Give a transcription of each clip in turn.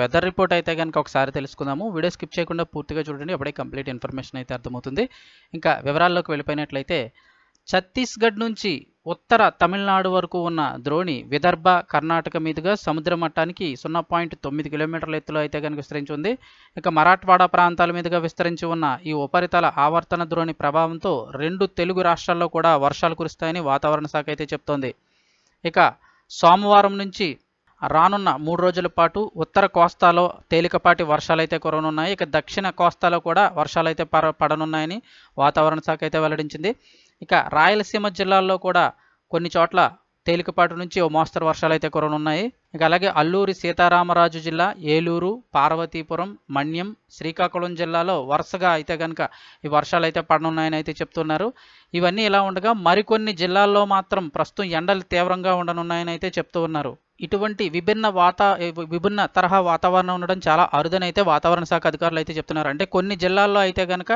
Weather report అయితే కనుక ఒకసారి తెలుసుకుందాము. వీడియో స్కిప్ చేయకుండా పూర్తిగా చూడండి. అప్పుడే కంప్లీట్ ఇన్ఫర్మేషన్ అయితే అర్థమవుతుంది. ఇంకా వివరాల్లోకి వెళ్ళిపోయినట్లయితే ఛత్తీస్గఢ్ నుంచి ఉత్తర తమిళనాడు వరకు ఉన్న ద్రోణి విదర్భ కర్ణాటక మీదుగా సముద్ర మట్టానికి సున్నా పాయింట్ తొమ్మిది కిలోమీటర్ల ఎత్తులో అయితే కనుక విస్తరించి ఉంది ఇక మరాఠ్వాడా ప్రాంతాల మీదుగా విస్తరించి ఉన్న ఈ ఉపరితల ఆవర్తన ద్రోణి ప్రభావంతో రెండు తెలుగు రాష్ట్రాల్లో కూడా వర్షాలు కురుస్తాయని వాతావరణ శాఖ అయితే చెప్తోంది. ఇక సోమవారం నుంచి రానున్న మూడు రోజుల పాటు ఉత్తర కోస్తాలో తేలికపాటి వర్షాలైతే కురవనున్నాయి. ఇక దక్షిణ కోస్తాలో కూడా వర్షాలైతే పర పడనున్నాయని వాతావరణ శాఖ అయితే వెల్లడించింది. ఇక రాయలసీమ జిల్లాల్లో కూడా కొన్ని చోట్ల తేలికపాటి నుంచి ఓ మోస్తరు వర్షాలు అయితే కురనున్నాయి. ఇక అలాగే అల్లూరి సీతారామరాజు జిల్లా ఏలూరు పార్వతీపురం మన్యం శ్రీకాకుళం జిల్లాలో వరుసగా అయితే కనుక ఈ వర్షాలు అయితే పడనున్నాయని అయితే చెప్తున్నారు. ఇవన్నీ ఇలా ఉండగా మరికొన్ని జిల్లాల్లో మాత్రం ప్రస్తుతం ఎండలు తీవ్రంగా ఉండనున్నాయని అయితే చెప్తూ ఉన్నారు. ఇటువంటి విభిన్న వాతా విభిన్న తరహా వాతావరణం ఉండడం చాలా అరుదనైతే వాతావరణ శాఖ అధికారులు అయితే చెప్తున్నారు. అంటే కొన్ని జిల్లాల్లో అయితే కనుక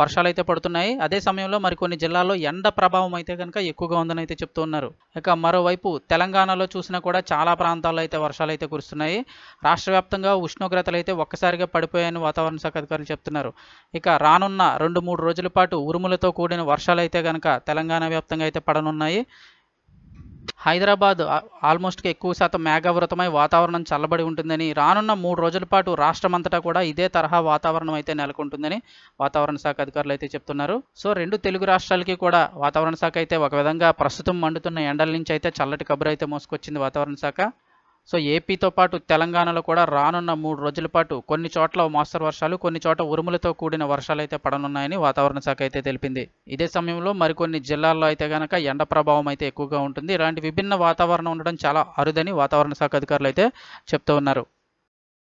వర్షాలు అయితే పడుతున్నాయి. అదే సమయంలో మరికొన్ని జిల్లాల్లో ఎండ ప్రభావం అయితే కనుక ఎక్కువగా ఉందని అయితే చెప్తున్నారు ఇక మరోవైపు తెలంగాణలో చూసినా కూడా చాలా ప్రాంతాల్లో అయితే వర్షాలు అయితే కురుస్తున్నాయి. రాష్ట్ర వ్యాప్తంగా ఉష్ణోగ్రతలు అయితే ఒక్కసారిగా పడిపోయాయని వాతావరణ శాఖ అధికారులు చెప్తున్నారు. ఇక రానున్న రెండు మూడు రోజుల పాటు ఉరుములతో కూడిన వర్షాలు అయితే కనుక తెలంగాణ వ్యాప్తంగా అయితే పడనున్నాయి. హైదరాబాద్ ఆల్మోస్ట్గా ఎక్కువ శాతం మేఘావృతమై వాతావరణం చల్లబడి ఉంటుందని రానున్న మూడు రోజుల పాటు రాష్ట్రమంతటా కూడా ఇదే తరహా వాతావరణం అయితే నెలకొంటుందని వాతావరణ శాఖ అధికారులు అయితే చెప్తున్నారు. సో రెండు తెలుగు రాష్ట్రాలకి కూడా వాతావరణ శాఖ అయితే ఒక విధంగా ప్రస్తుతం మండుతున్న ఎండల నుంచి అయితే చల్లటి కబురు అయితే మోసుకొచ్చింది వాతావరణ శాఖ. సో ఏపీతో పాటు తెలంగాణలో కూడా రానున్న మూడు రోజుల పాటు కొన్ని చోట్ల మోస్తరు వర్షాలు కొన్ని చోట్ల ఉరుములతో కూడిన వర్షాలు అయితే పడనున్నాయని వాతావరణ శాఖ అయితే తెలిపింది. ఇదే సమయంలో మరికొన్ని జిల్లాల్లో అయితే గనక ఎండ ప్రభావం అయితే ఎక్కువగా ఉంటుంది. ఇలాంటి విభిన్న వాతావరణం ఉండడం చాలా అరుదని వాతావరణ శాఖ అధికారులు అయితే చెప్తూ ఉన్నారు.